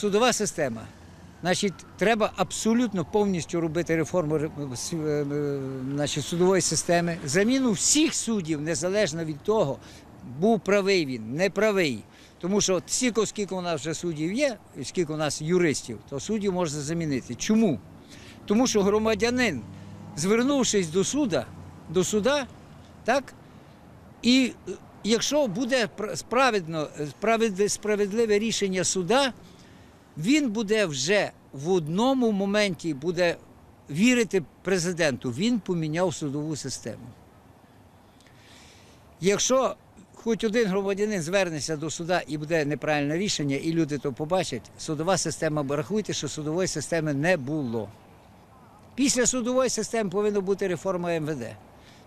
судова система. Значить, треба абсолютно повністю робити реформу ре- с- е, е, значить, судової системи, заміну всіх суддів, незалежно від того, був правий він, не правий. Тому що стільки, скільки у нас вже суддів є, і скільки у нас юристів, то суддів можна замінити. Чому? Тому що громадянин, звернувшись до суда, до суда, так, і е, якщо буде е, справедливе рішення суда, він буде вже в одному моменті буде вірити президенту. Він поміняв судову систему. Якщо хоч один громадянин звернеться до суда і буде неправильне рішення, і люди то побачать, судова система, рахуйте, що судової системи не було. Після судової системи повинна бути реформа МВД.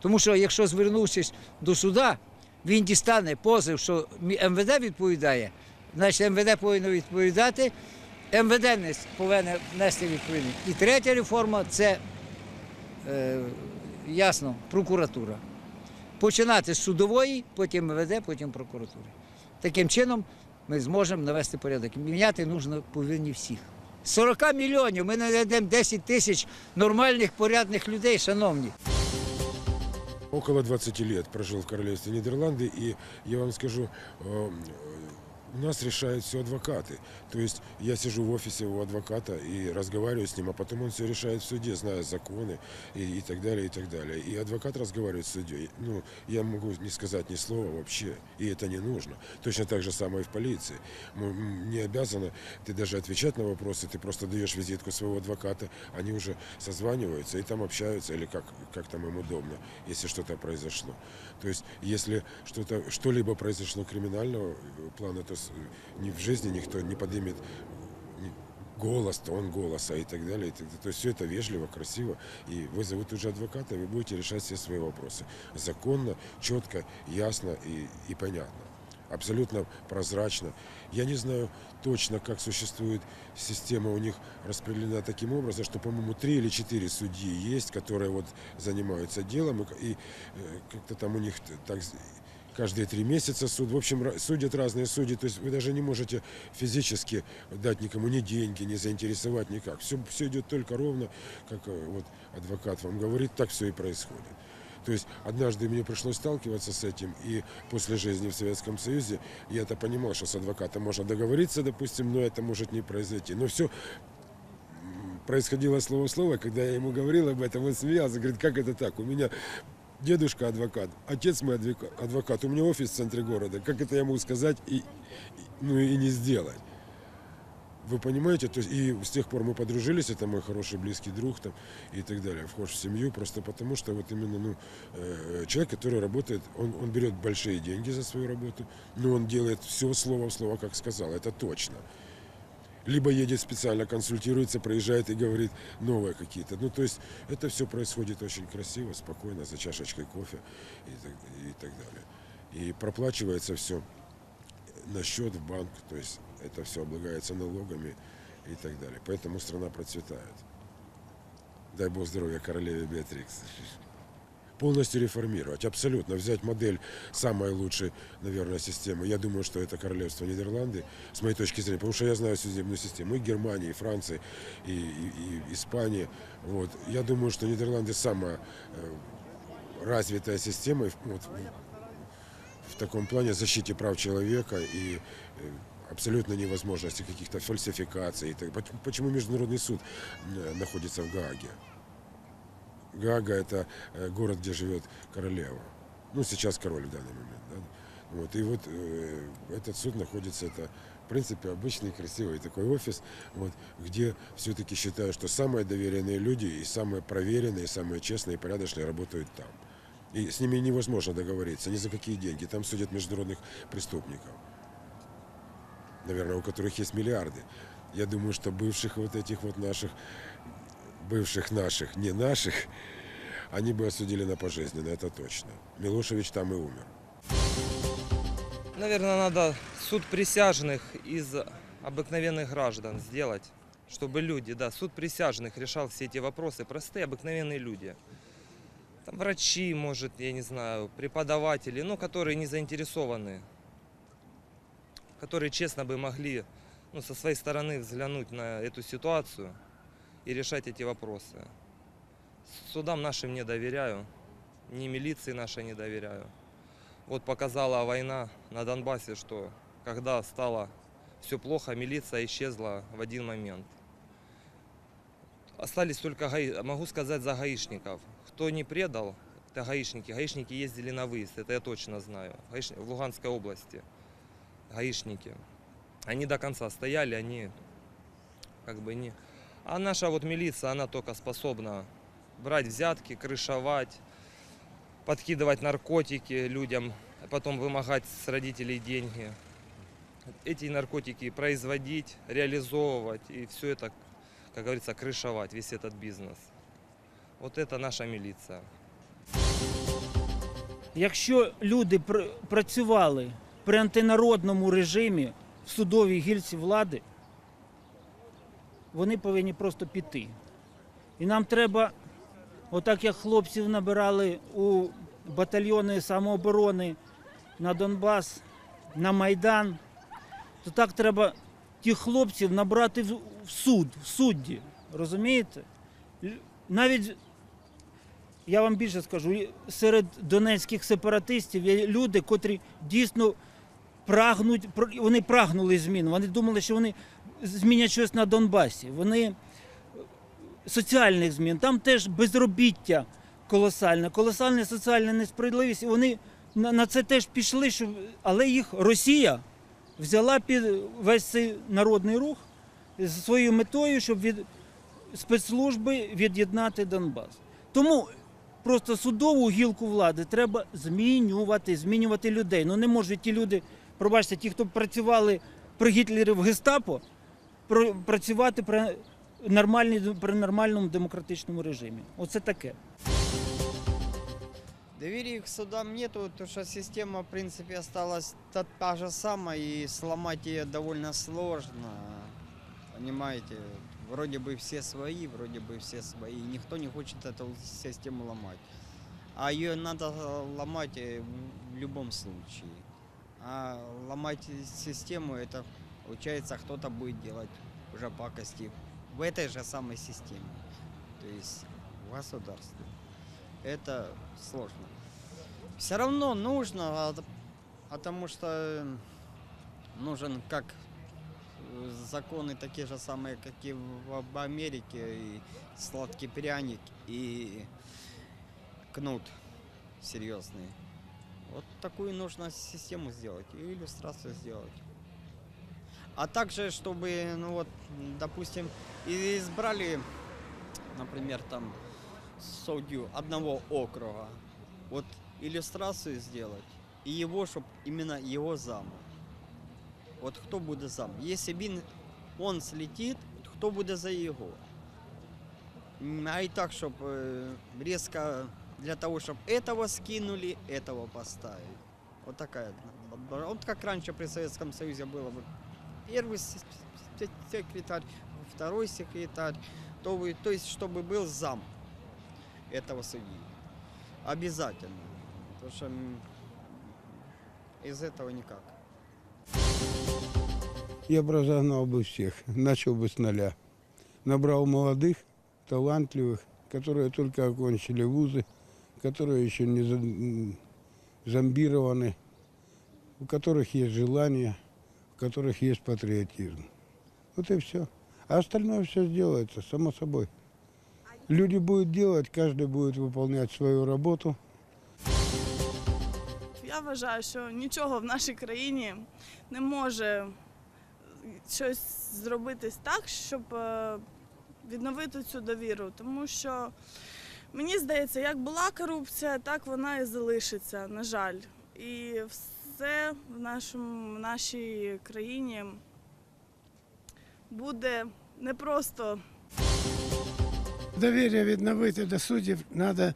Тому що якщо звернувшись до суда, він дістане позов, що МВД відповідає, значить МВД повинно відповідати, МВД повинен нести відповідальність. І третя реформа це е, ясно, прокуратура. Починати з судової, потім МВД, потім прокуратури. Таким чином ми зможемо навести порядок. Міняти нужно повинні всіх. 40 мільйонів ми знайдемо 10 тисяч нормальних, порядних людей, шановні. Около 20 лет прожил в королевстве Нидерланды, и я вам скажу, э, у нас решают все адвокаты. То есть я сижу в офисе у адвоката и разговариваю с ним, а потом он все решает в суде, зная законы и, и так далее, и так далее. И адвокат разговаривает с судьей. Ну, я могу не сказать ни слова вообще, и это не нужно. Точно так же самое и в полиции. Мы не обязаны ты даже отвечать на вопросы, ты просто даешь визитку своего адвоката, они уже созваниваются и там общаются, или как, как там им удобно, если что-то произошло. То есть, если что-то, что-либо произошло криминального э, плана, то с- ни в жизни никто не поднимет ни голос, тон голоса и так далее. и так далее. То есть все это вежливо, красиво. И вызовут уже адвоката, и вы будете решать все свои вопросы. Законно, четко, ясно и, и понятно. Абсолютно прозрачно. Я не знаю точно, как существует система у них распределена таким образом, что, по-моему, три или четыре судьи есть, которые вот занимаются делом, и, и, э, как-то там у них так каждые три месяца суд. В общем, судят разные судьи, то есть вы даже не можете физически дать никому ни деньги, не заинтересовать никак. Все, все идет только ровно, как э, вот адвокат вам говорит, так все и происходит. То есть однажды мне пришлось сталкиваться с этим, и после жизни в Советском Союзе я это понимал, что с адвокатом можно договориться, допустим, но это может не произойти. Но все происходило слово в слово, когда я ему говорил об этом, он смеялся, говорит, как это так? У меня дедушка адвокат, отец мой адвока- адвокат, у меня офис в центре города. Как это я могу сказать и- ну, и не сделать? Вы понимаете, то есть и с тех пор мы подружились, это мой хороший близкий друг там и так далее, вхож в семью, просто потому что вот именно ну, э, человек, который работает, он, он берет большие деньги за свою работу, но он делает все слово в слово, как сказал, это точно. Либо едет специально, консультируется, проезжает и говорит новые какие-то. Ну, то есть это все происходит очень красиво, спокойно, за чашечкой кофе и так, и так далее. И проплачивается все на счет в банк, то есть это все облагается налогами и так далее. Поэтому страна процветает. Дай бог здоровья королеве Беатрикс. Полностью реформировать, абсолютно взять модель самой лучшей, наверное, системы. Я думаю, что это королевство Нидерланды, с моей точки зрения, потому что я знаю судебную систему и Германии, и Франции, и, и- и Испании. Вот. Я думаю, что Нидерланды самая э, развитая система вот, в таком плане защите прав человека и э, абсолютно невозможности каких-то фальсификаций. так- Поч- Почему Международный суд э, находится в Гааге? Гага это э, город, где живет королева. Ну, сейчас король в данный момент. Да? Вот, и вот э, этот суд находится, это, в принципе, обычный красивый такой офис, вот, где все-таки считаю, что самые доверенные люди и самые проверенные, самые честные и порядочные работают там. И с ними невозможно договориться ни за какие деньги. Там судят международных преступников. Наверное, у которых есть миллиарды. Я думаю, что бывших вот этих вот наших, бывших наших, не наших, они бы осудили на пожизненно, это точно. Милошевич там и умер. Наверное, надо суд присяжных из обыкновенных граждан сделать, чтобы люди, да, суд присяжных решал все эти вопросы, простые, обыкновенные люди. Там врачи, может, я не знаю, преподаватели, ну, которые не заинтересованы, которые честно бы могли ну, со своей стороны взглянуть на эту ситуацию и решать эти вопросы. Судам нашим не доверяю, ни милиции нашей не доверяю. Вот показала война на Донбассе, что когда стало все плохо, милиция исчезла в один момент. Остались только, могу сказать, за гаишников. Кто не предал, это гаишники. Гаишники ездили на выезд, это я точно знаю. В Луганской области гаишники. Они до конца стояли, они как бы не... А наша вот милиция, она только способна брать взятки, крышевать, подкидывать наркотики людям, а потом вымогать с родителей деньги. Эти наркотики производить, реализовывать и все это, как говорится, крышевать, весь этот бизнес. Вот это наша милиция. Якщо люди пр- працювали при антинародному режимі в судовій гільці влади, вони повинні просто піти. І нам треба, отак як хлопців набирали у батальйони самооборони на Донбас, на Майдан, то так треба тих хлопців набрати в суд, в судді. Розумієте? Навіть я вам більше скажу, серед донецьких сепаратистів є люди, котрі дійсно прагнуть, вони прагнули змін. Вони думали, що вони змінять щось на Донбасі. Вони соціальних змін. Там теж безробіття колосальне, колосальна соціальна несправедливість. Вони на, це теж пішли, щоб... але їх Росія взяла під весь цей народний рух з своєю метою, щоб від спецслужби від'єднати Донбас. Тому просто судову гілку влади треба змінювати, змінювати людей. Ну не можуть ті люди, пробачте, ті, хто працювали при Гітлері в гестапо, працювати при, нормальній, при нормальному демократичному режимі. Оце таке. Доверия к судам нету, потому что система, в принципе, осталась та, та же самая, и сломать ее довольно сложно. Понимаете, вроде бы все свои, вроде бы все свои, и никто не хочет эту систему ломать. А ее надо э, ломать э, в любом случае. А ломать систему, это, получается, кто-то будет делать уже пакости в этой же самой системе. То есть в государстве. Это сложно. Все равно нужно, а- потому что нужен как э, законы такие же самые, как и в Америке, и сладкий пряник, и кнут серьезный. Вот такую нужно систему сделать, и иллюстрацию сделать. А также, чтобы, ну вот, допустим, избрали, например, там судью одного округа, вот иллюстрацию сделать, и его, чтобы именно его зам. Вот кто будет зам? Если він, он слетит, кто будет за его? А и так, чтобы резко для того, чтобы этого скинули, этого поставить. Вот такая. Вот как раньше при Советском Союзе было. Первый секретарь, второй секретарь, то, вы, то есть, чтобы был зам этого судьи. Обязательно. Потому что из этого никак. Я бы разогнал бы всех, начал бы с нуля. Набрал молодых, талантливых, которые только окончили вузы, которые еще не зомбированы, у которых есть желание, которых есть патриотизм. Вот и все. А остальное все сделается, само собой. Люди будут делать, каждый будет выполнять свою работу. Я вважаю, що нічого в нашій країні не може щось зробитись так, щоб е, відновити цю довіру. Тому що мені здається, як була корупція, так вона і залишиться, на жаль. І все в, нашому, в нашій країні буде не просто Довір'я відновити до суддів треба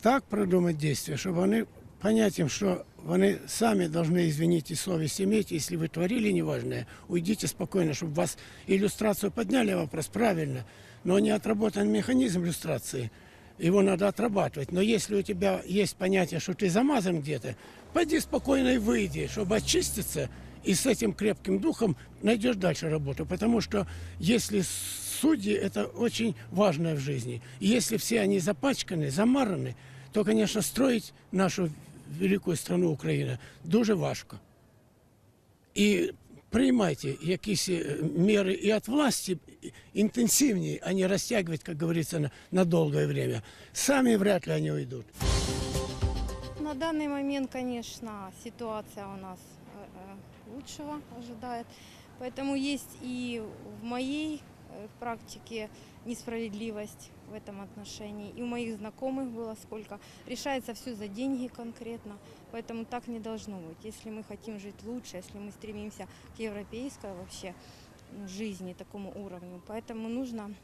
так продумати дійства, щоб вони поняттям, що вони самі повинні, извините, совість иметь, если вы творили неважное, уйдите спокойно, чтобы вас иллюстрацию подняли вопрос правильно, но не отработан механизм иллюстрации, его надо отрабатывать. Но если у тебя есть понятие, что ты замазан где-то, пойди спокойно и выйди, чтобы очиститься И с этим крепким духом найдешь дальше работу. Потому что если судьи, это очень важное в жизни. И если все они запачканы, замараны, то, конечно, строить нашу великую страну Украина дуже важко. І приймайте якісь е, міри і від власті інтенсивні, а не розтягувати, як говориться, на, на довге время. Самі вряд ли вони уйдуть. На данный момент, конечно, ситуация у нас э, э, лучшего ожидает. Поэтому есть и в моей э, практике несправедливость в этом отношении. И у моих знакомых было сколько. Решается все за деньги конкретно. Поэтому так не должно быть. Если мы хотим жить лучше, если мы стремимся к европейской вообще м, жизни, такому уровню, поэтому нужно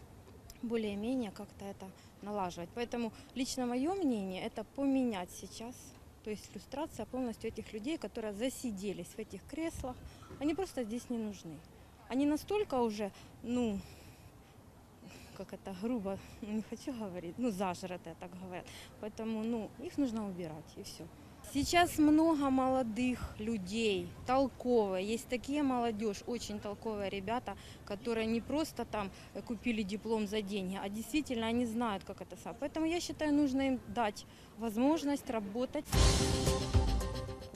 более-менее как-то это налаживать. Поэтому лично мое мнение это поменять сейчас, то есть иллюстрация полностью этих людей, которые засиделись в этих креслах, они просто здесь не нужны. Они настолько уже, ну, как это грубо, ну, не хочу говорить, ну, зажратые, так говорят. Поэтому, ну, их нужно убирать, и все. Сейчас много молодых людей, толковые. Есть такие молодежь, очень толковые ребята, которые не просто там э, купили диплом за деньги, а действительно они знают, как это самое. Поэтому я считаю, нужно им дать возможность работать.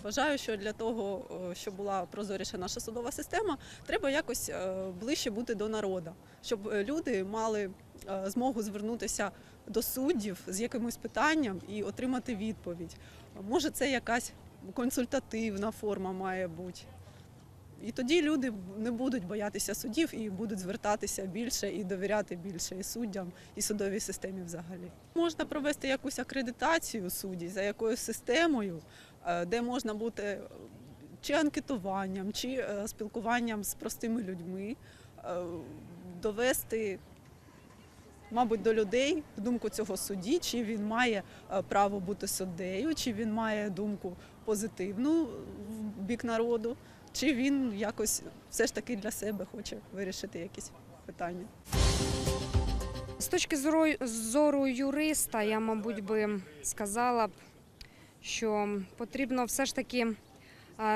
Вважаю, що для того, о, щоб була прозоріша наша судова система, треба якось е, ближче бути до народу, щоб е, люди мали е, змогу звернутися до суддів з якимось питанням і отримати відповідь. Може, це якась консультативна форма має бути. І тоді люди не будуть боятися суддів і будуть звертатися більше і довіряти більше і суддям, і судовій системі взагалі. Можна провести якусь акредитацію суддів за якоюсь системою, е, де можна бути е, чи анкетуванням, чи е, спілкуванням з простими людьми, довести, мабуть, до людей думку цього судді, чи він має е, право бути суддею, чи він має думку позитивну в бік народу, чи він якось все ж таки для себе хоче вирішити якісь питання. З точки зору, зору юриста, я, мабуть, би сказала б, що потрібно все ж таки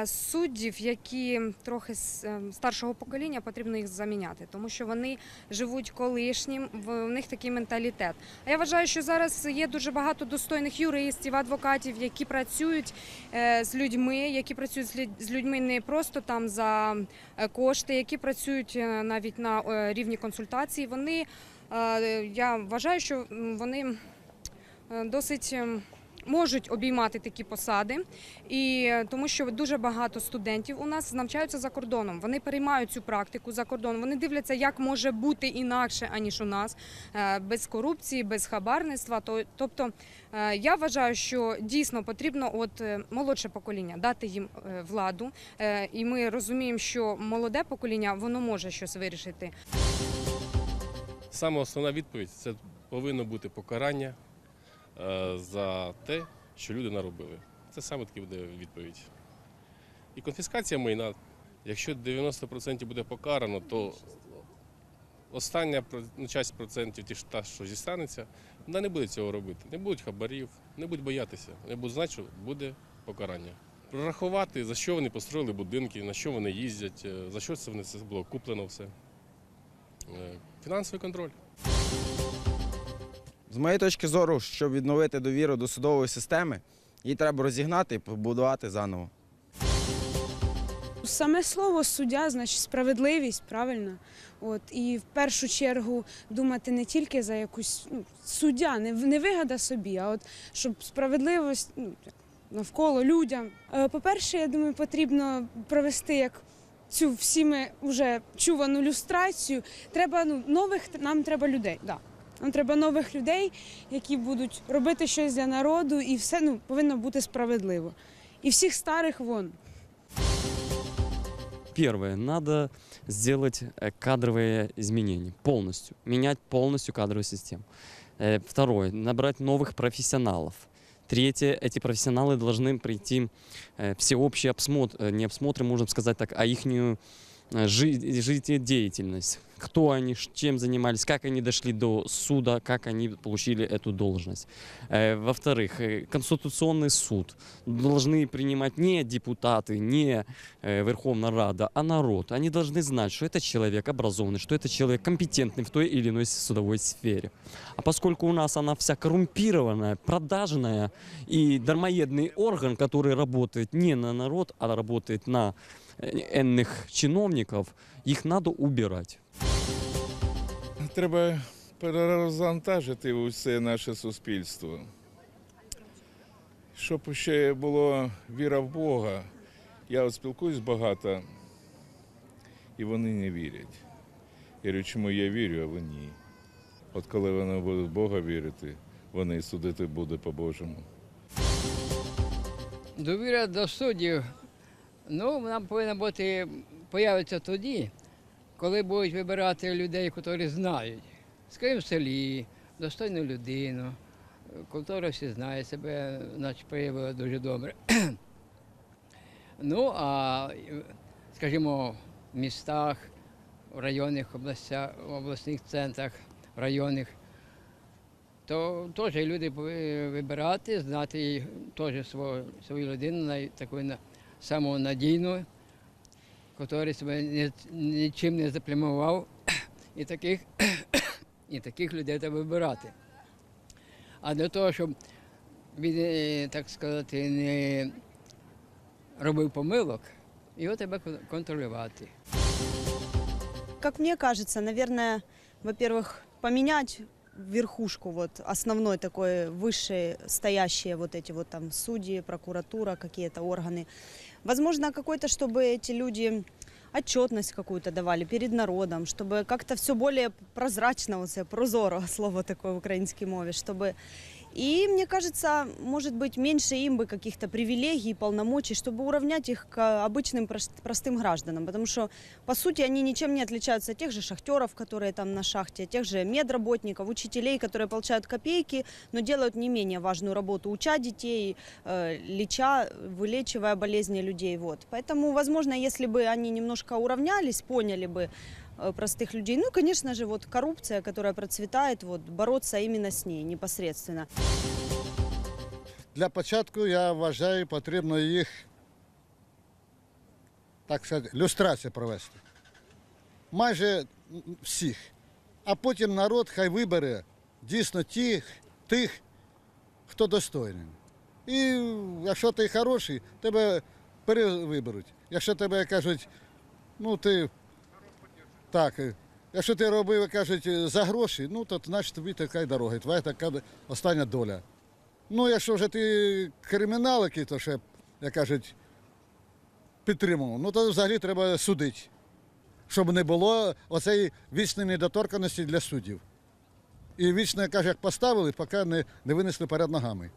суддів, які трохи е, старшого покоління, потрібно їх заміняти, тому що вони живуть колишнім, в них такий менталітет. А я вважаю, що зараз є дуже багато достойних юристів, адвокатів, які працюють е, з людьми, які працюють з людьми не просто там за е, кошти, які працюють е, навіть на рівні консультації. Вони Я вважаю, що вони досить ем, можуть обіймати такі посади, і е, тому що дуже багато студентів у нас навчаються за кордоном. Вони переймають цю практику за кордоном. Вони дивляться, як може бути інакше аніж у нас, е, без корупції, без хабарництва. Тобто е, я вважаю, що дійсно потрібно от молодше покоління дати їм владу, і ми розуміємо, що молоде покоління воно може щось вирішити. Саме основна відповідь це повинно бути покарання за те, що люди наробили. Це саме таки буде відповідь. І конфіскація майна. Якщо 90% буде покарано, то остання ну, часть процентів, ті, та, що зістанеться, вона не буде цього робити. Не будуть хабарів, не будуть боятися. Вони будуть знати, що буде покарання. Прорахувати, за що вони построїли будинки, на що вони їздять, е, за що це це було куплено все. Е, Фінансовий контроль. З моєї точки зору, щоб відновити довіру до судової системи, її треба розігнати і побудувати заново. Саме слово суддя значить справедливість, правильно. От і в першу чергу думати не тільки за якусь ну, суддя, не, не вигада собі, а от щоб справедливість ну, навколо людям. Е, По-перше, я думаю, потрібно провести як цю всіми вже чувану люстрацію. Треба ну, нових нам треба людей. Да. Нам треба нових людей, які будуть робити щось для народу, і все ну, повинно бути справедливо. І всіх старих вон. Первое, надо сделать э, кадровые изменения полностью, менять полностью кадровую систему. Э, Второе, набрать новых профессионалов. Третье, эти профессионалы должны прийти э, всеобщий обсмотр, э, не обсмотр, можно сказать так, а ихнюю э, жи- жизнедеятельность. Кто они, чем занимались, как они дошли до суда, как они получили эту должность. Э, Во-вторых, э, Конституционный суд должны принимать не депутаты, не э, Верховная Рада, а народ. Они должны знать, что это человек образованный, что это человек компетентный в той или иной судовой сфере. А поскольку у нас она вся коррумпированная, продажная и дармоедный орган, который работает не на народ, а работает на э, энных чиновников, их надо убирать. Треба перерозвантажити усе наше суспільство. Щоб ще було віра в Бога. Я от спілкуюсь багато, і вони не вірять. Я говорю, чому я вірю, а ви ні. От коли вони будуть в Бога вірити, вони і судити буде по-божому. Довіра до суддів, ну, вона повинна бути, появиться тоді, коли будуть вибирати людей, які знають. Скажімо, в селі, достойну людину, яка всі знає себе, значить, проявила дуже добре. ну, а, скажімо, в містах, в районних областях, в обласних центрах, в районних, то теж люди повинні вибирати, знати теж свою, свою людину, таку на- саму надійну, який себе нічим не заплямував, і таких, і таких людей треба вибирати. А для того, щоб він, е, так сказати, не робив помилок, його треба контролювати. Как мне кажется, наверное, во-первых, поменять верхушку, вот основной такой высшей стоящие вот эти вот там судьи, прокуратура, какие-то органы. Возможно, какой-то, чтобы эти люди отчетность какую-то давали перед народом, чтобы как-то все более прозрачно, вот це прозоро слово такое в украинской мове, чтобы и мне кажется, может быть, меньше им бы каких-то привилегий, полномочий, чтобы уравнять их к обычным прост- простым гражданам. Потому что, по сути, они ничем не отличаются от тех же шахтеров, которые там на шахте, тех же медработников, учителей, которые получают копейки, но делают не менее важную работу, уча детей, э, леча, вылечивая болезни людей. Вот. Поэтому, возможно, если бы они немножко уравнялись, поняли бы, э, простых людей. Ну, конечно же, вот коррупция, которая процветает, вот, бороться именно с ней непосредственно. Для початку я вважаю, потрібно їх, так сказати, люстрацію провести. Майже всіх. А потім народ хай вибере дійсно тих, тих, хто достойний. І якщо ти хороший, тебе перевиберуть. Якщо тебе кажуть, ну ти так, е, якщо ти робив, кажуть, за гроші, ну то значить тобі така й дорога, твоя така остання доля. Ну, якщо вже ти кримінал, який то ще, як кажуть, підтримував, ну то взагалі треба судити, щоб не було оцеї вічної недоторканості для суддів. І вічно, каже, як поставили, поки не, не винесли перед ногами.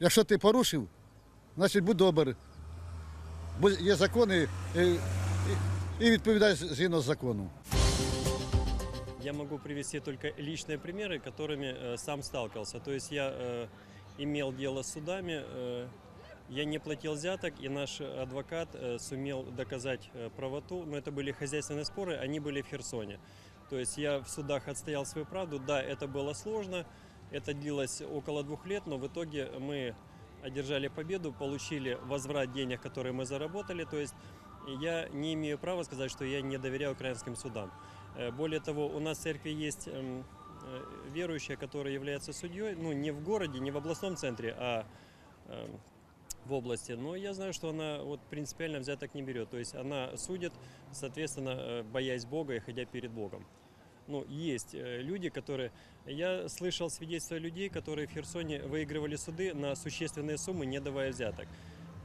Якщо ти порушив, значить будь добр. Бо є закони і, і, і відповідай згідно з закону. Я могу привести только личные примеры, которыми э, сам сталкивался. То есть я э, имел дело с судами, э, я не платил взяток, и наш адвокат э, сумел доказать э, правоту. Но это были хозяйственные споры, они были в Херсоне. То есть я в судах отстоял свою правду. Да, это было сложно, это длилось около двух лет, но в итоге мы одержали победу, получили возврат денег, которые мы заработали. То есть я не имею права сказать, что я не доверяю украинским судам. Э, Более того, у нас в церкви есть эм, э, верующая, которая является судьей, ну, не в городе, не в областном центре, а эм, в области. Но я знаю, что она вот принципиально взяток не берет. То есть она судит, соответственно, э, боясь Бога и ходя перед Богом. Ну, есть люди, которые... Я слышал свидетельства людей, которые в Херсоне выигрывали суды на существенные суммы, не давая взяток.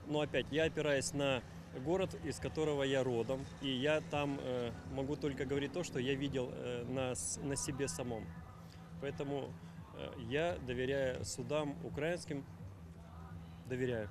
Но опять, я опираюсь на город, из которого я родом, и я там э, могу только говорить то, что я видел э, на, с- на себе самом. Поэтому э, я доверяю судам украинским, доверяю.